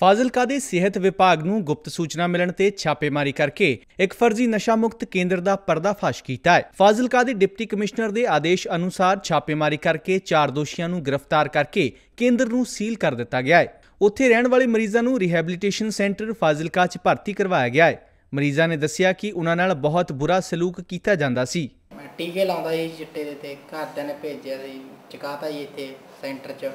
ਫਾਜ਼ਿਲਕਾ ਦੇ ਸਿਹਤ ਵਿਭਾਗ ਨੂੰ ਗੁਪਤ ਸੂਚਨਾ ਮਿਲਣ ਤੇ ਛਾਪੇਮਾਰੀ ਕਰਕੇ ਇੱਕ ਫਰਜ਼ੀ ਨਸ਼ਾ ਮੁਕਤ ਕੇਂਦਰ ਦਾ ਪਰਦਾਫਾਸ਼ ਕੀਤਾ ਹੈ। ਫਾਜ਼ਿਲਕਾ ਦੇ ਡਿਪਟੀ ਕਮਿਸ਼ਨਰ ਦੇ ਆਦੇਸ਼ ਅਨੁਸਾਰ ਛਾਪੇਮਾਰੀ ਕਰਕੇ ਚਾਰ ਦੋਸ਼ੀਆਂ ਨੂੰ ਗ੍ਰਿਫਤਾਰ ਕਰਕੇ ਕੇਂਦਰ ਨੂੰ ਸੀਲ ਕਰ ਦਿੱਤਾ ਗਿਆ ਹੈ। ਉੱਥੇ ਰਹਿਣ ਵਾਲੇ ਮਰੀਜ਼ਾਂ ਨੂੰ ਰਿਹੈਬਿਲਿਟੇਸ਼ਨ ਸੈਂਟਰ ਫਾਜ਼ਿਲਕਾ 'ਚ ਭਰਤੀ ਕਰਵਾਇਆ ਗਿਆ ਹੈ। ਮਰੀਜ਼ਾਂ ਨੇ ਦੱਸਿਆ ਕਿ ਉਹਨਾਂ ਨਾਲ ਬਹੁਤ ਬੁਰਾ ਸਲੂਕ ਕੀਤਾ ਜਾਂਦਾ ਸੀ। ਟੀਕੇ ਲਾਉਂਦਾ ਸੀ ਚਿੱਟੇ ਦੇ ਤੇ ਘਰਦਿਆਂ ਨੇ ਭੇਜਿਆ ਸੀ ਚਕਾਤਾ ਜੀ ਇੱਥੇ ਸੈਂਟਰ 'ਚ।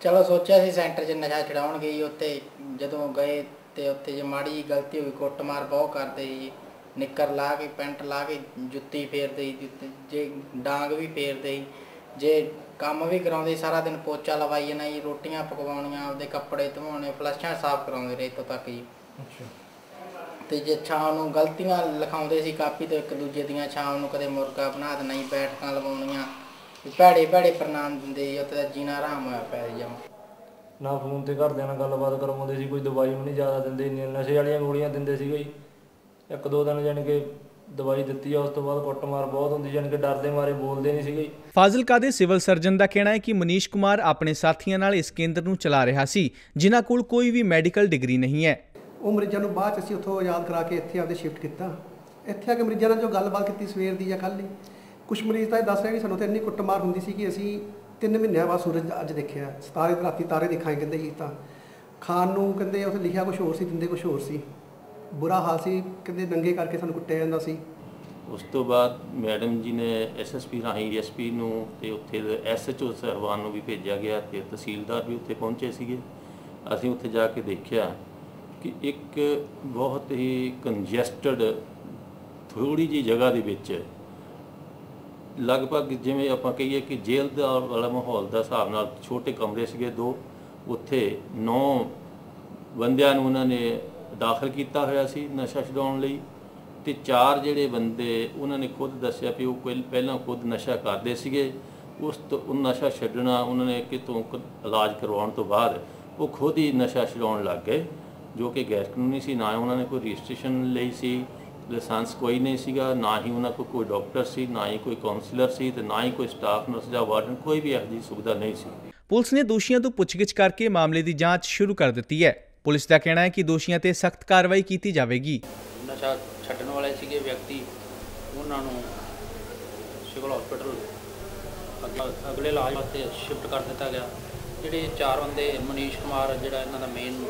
ਚਲੋ ਸੋਚਿਆ ਸੀ ਸੈਂਟਰ 'ਚ ਨਸ਼ਾ ਛਡਾਉਣਗੇ ਜੀ ਉੱਥੇ ਜਦੋਂ ਗਏ ਤੇ ਉੱਥੇ ਜੇ ਮਾੜੀ ਜਿਹੀ ਗਲਤੀ ਹੋਈ ਕੁੱਟਮਾਰ ਬਹੁਤ ਕਰਦੇ ਜੀ। ਨਿੱਕਰ ਲਾ ਕੇ ਪੈਂਟ ਲਾ ਕੇ ਜੁੱਤੀ ਫੇਰਦੇ ਜੀ ਜੁੱਤੀ- ਜੇ ਡਾਂਗ ਵੀ ਫੇਰਦੇ ਜੀ ਜੇ ਕੰਮ ਵੀ ਕਰਾਉਂਦੇ ਸਾਰਾ ਦਿਨ ਪੋਚਾ ਲਵਾਈ ਜਾਣਾ ਜੀ ਰੋਟੀਆਂ ਪਕਵਾਉਣੀਆਂ ਆਪਦੇ ਕੱਪੜੇ ਧਵਾਉਣੇ ਫਲਸ਼ਾਂ ਸਾਫ਼ ਕਰਾਉਂਦੇ ਰਹੇ ਇੱਥੋਂ ਤੱਕ ਜੀ। ਤੇ ਜੇ ਸ਼ਾਮ ਨੂੰ ਗਲਤੀਆਂ ਲਿਖਾਉਂਦੇ ਸੀ ਕਾਪੀ ਤੇ ਇੱਕ ਦੂਜੇ ਦੀਆਂ ਸ਼ਾਮ ਨੂੰ ਕਦੇ ਮੁਰਗਾ ਬਣਾ ਦੇਣਾ ਜੀ ਬੈਠਕਾਂ ਲਵਾਉਣੀਆਂ। ਭੈੜੇ ਭੈੜੇ ਪ੍ਰਣਾਮ ਦਿੰਦੇ ਜੀ ਉੱਥੇ ਜੀਣਾ ਆਰਾਮ ਹੋਇਆ ਪਿਆ ਜੀ ਜਮਾਂ। ਨਾ ਫੋਨ ਤੇ ਘਰਦਿਆਂ ਨਾਲ ਗੱਲਬਾਤ ਕਰਵਾਉਂਦੇ ਸੀ ਕੋਈ ਦਵਾਈ ਵੀ ਨਹੀਂ ਜ਼ਿਆਦਾ ਦਿੰਦੇ ਇੰਨੀਆਂ ਨਸ਼ੇ ਵਾਲੀਆਂ ਗੋਲੀਆਂ ਦਿੰਦੇ ਸੀਗੇ ਜੀ ਇੱਕ ਦੋ ਦਿਨ ਜਾਣੀ ਕਿ ਦਵਾਈ ਦਿੱਤੀ ਆ ਉਸ ਤੋਂ ਬਾਅਦ ਕੁੱਟਮਾਰ ਬਹੁਤ ਹੁੰਦੀ ਜਾਣੀ ਕਿ ਡਰਦੇ ਮਾਰੇ ਬੋਲਦੇ ਨਹੀਂ ਸੀਗੇ। ਫਾਜ਼ਿਲਕਾ ਦੇ ਸਿਵਲ ਸਰਜਨ ਦਾ ਕਹਿਣਾ ਹੈ ਕਿ ਮਨੀਸ਼ ਕੁਮਾਰ ਆਪਣੇ ਸਾਥੀਆਂ ਨਾਲ ਇਸ ਕੇਂਦਰ ਨੂੰ ਚਲਾ ਰਿਹਾ ਸੀ ਜਿਨ੍ਹਾਂ ਕੋਲ ਕੋਈ ਵੀ ਮੈਡੀਕਲ ਡਿਗਰੀ ਨਹੀਂ ਹੈ ਉਹ ਮਰੀਜ਼ਾਂ ਨੂੰ ਬਾਅਦ 'ਚ ਅਸੀਂ ਉੱਥੋਂ ਆਜ਼ਾਦ ਕਰਾ ਕੇ ਇੱਥੇ ਆਪਦੇ ਸ਼ਿਫਟ ਕੀਤਾ ਇੱਥੇ ਆ ਕੇ ਮਰੀਜ਼ਾਂ ਨਾਲ ਜੋ ਗੱਲਬਾਤ ਕੀਤੀ ਸਵੇਰ ਦੀ ਜਾਂ ਕੱਲ੍ਹ ਦੀ ਕੁਝ ਮਰੀਜ਼ ਤਾਂ ਇਹ ਦੱਸ ਰਹੇ ਕਿ ਸਾਨੂੰ ਤਾਂ ਇੰਨੀ ਕੁੱਟਮਾਰ ਹੁੰਦੀ ਸੀ ਕਿ ਅਸੀਂ 3 ਮਹੀਨਿਆਂ ਬਾਅਦ ਸੂਰਜ ਅੱਜ ਦੇਖਿਆ। ਸਤਾਰੇ ਦੀ ਰਾਤੀ ਤਾਰੇ ਦਿਖਾਏ ਕਹਿੰਦੇ ਜੀ ਤਾਂ। ਖਾਣ ਨੂੰ ਕਹਿੰਦੇ ਉੱਥੇ ਲਿਖਿਆ ਕੁਝ ਹੋਰ ਸੀ, ਦਿੰਦੇ ਕੁਝ ਹੋਰ ਸੀ। ਬੁਰਾ ਹਾਲ ਸੀ, ਕਹਿੰਦੇ ਨੰਗੇ ਕਰਕੇ ਸਾਨੂੰ ਕੁੱਟਿਆ ਜਾਂਦਾ ਸੀ। ਉਸ ਤੋਂ ਬਾਅਦ ਮੈਡਮ ਜੀ ਨੇ ਐਸਐਸਪੀ ਰਾਹੀਂ ਐਸਪੀ ਨੂੰ ਤੇ ਉੱਥੇ ਦੇ ਐਸਐਚਓ ਸਾਹਿਬਾਨ ਨੂੰ ਵੀ ਭੇਜਿਆ ਗਿਆ ਤੇ ਤਹਿਸੀਲਦਾਰ ਵੀ ਉੱਥੇ ਪਹੁੰਚੇ ਸੀਗੇ। ਅਸੀਂ ਉੱਥੇ ਜਾ ਕੇ ਦੇਖਿਆ ਕਿ ਇੱਕ ਬਹੁਤ ਹੀ ਕੰਜੈਸਟਡ ਥੋੜੀ ਜੀ ਜਗ੍ਹਾ ਦੇ ਵਿੱਚ ਲਗਭਗ ਜਿਵੇਂ ਆਪਾਂ ਕਹੀਏ ਕਿ ਜੇਲ੍ਹ ਦਾ ਵਾਲਾ ਮਾਹੌਲ ਦਾ ਹਿਸਾਬ ਨਾਲ ਛੋਟੇ ਕਮਰੇ ਸੀਗੇ ਦੋ, ਉੱਥੇ 9 ਬੰਦਿਆਂ ਨੂੰ ਉਹਨਾਂ ਨੇ ਦਾਖਲ ਕੀਤਾ ਹੋਇਆ ਸੀ ਨਸ਼ਾ ਛਡਾਉਣ ਲਈ ਤੇ ਚਾਰ ਜਿਹੜੇ ਬੰਦੇ ਉਹਨਾਂ ਨੇ ਖੁਦ ਦੱਸਿਆ ਵੀ ਉਹ ਕੋਈ ਪਹਿਲਾਂ ਖੁਦ ਨਸ਼ਾ ਕਰਦੇ ਸੀਗੇ। ਉਸ ਤੋਂ, ਉਹ ਨਸ਼ਾ ਛੱਡਣਾ ਉਹਨਾਂ ਨੇ ਕਿਤੋਂ ਕ- ਇਲਾਜ ਕਰਵਾਉਣ ਤੋਂ ਬਾਅਦ ਉਹ ਖੁਦ ਹੀ ਨਸ਼ਾ ਛਡਾਉਣ ਲੱਗ ਗਏ, ਜੋ ਕਿ ਗੈਰ ਕਾਨੂੰਨੀ ਸੀ, ਨਾ ਉਹਨਾਂ ਨੇ ਕੋਈ ਰਜਿਸਟ੍ਰੇਸ਼ਨ ਲਈ ਸੀ। ਲਾਇਸੈਂਸ ਕੋਈ ਨਹੀਂ ਸੀਗਾ ਨਾ ਹੀ ਉਹਨਾਂ ਕੋਲ ਕੋਈ ਡਾਕਟਰ ਸੀ ਨਾ ਹੀ ਕੋਈ ਕਾਉਂਸਲਰ ਸੀ ਤੇ ਨਾ ਹੀ ਕੋਈ ਸਟਾਫ ਨਰਸ ਜਾਂ ਵਾਰਡਨ ਕੋਈ ਵੀ ਇਹੋ ਜਿਹੀ ਸੁਵਿਧਾ ਨਹੀਂ ਸੀ। ਪੁਲਿਸ ਨੇ ਦੋਸ਼ੀਆਂ ਤੋਂ ਪੁੱਛਗਿੱਛ ਕਰਕੇ ਮਾਮਲੇ ਦੀ ਜਾਂਚ ਸ਼ੁਰੂ ਕਰ ਦਿੱਤੀ ਹੈ। ਪੁਲਿਸ ਦਾ ਕਹਿਣਾ ਹੈ ਕਿ ਦੋਸ਼ੀਆਂ ਤੇ ਸਖਤ ਕਾਰਵਾਈ ਕੀਤੀ ਜਾਵੇਗੀ। ਨਸ਼ਾ ਛੱਡਣ ਵਾਲੇ ਸੀਗੇ ਵਿਅਕਤੀ ਉਹਨਾਂ ਨੂੰ ਸਿਵਲ ਹਸਪੀਟਲ ਅਗਲੇ ਇਲਾਜ ਵਾਸਤੇ ਸ਼ਿਫਟ ਕਰ ਦਿੱਤਾ ਗਿਆ। ਜਿਹੜੇ ਚਾਰ ਬੰਦੇ ਮਨੀਸ਼ ਕੁਮਾਰ ਜਿਹੜਾ ਇਹਨਾਂ ਦਾ ਮੇਨ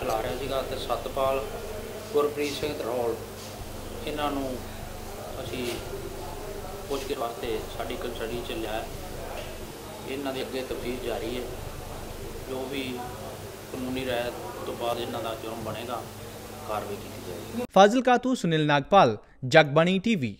ਚਲਾ ਰਿਹਾ ਸੀਗਾ ਤੇ ਸਤਪਾਲ ਗੁਰਪ੍ਰੀਤ ਸਿੰਘ ਧਰੋਲ ਇਹਨਾਂ ਨੂੰ ਅਸੀਂ ਪੁੱਛਗਿੱਛ ਵਾਸਤੇ ਸਾਡੀ ਕਸਟਡੀ ਚ ਲਿਆ ਇਹਨਾਂ ਦੇ ਅੱਗੇ ਤਫਤੀਸ਼ ਜਾਰੀ ਹੈ। ਜੋ ਵੀ ਕਾਨੂੰਨੀ ਰਾਇ ਤੋਂ ਬਾਅਦ ਇਹਨਾਂ ਦਾ ਜੁਰਮ ਬਣੇਗਾ, ਕਾਰਵਾਈ ਕੀਤੀ ਜਾਏਗੀ। ਫਾਜ਼ਿਲਕਾ ਤੋਂ ਸੁਨੀਲ ਨਾਗਪਾਲ, ਜਗਬਾਣੀ ਟੀਵੀ।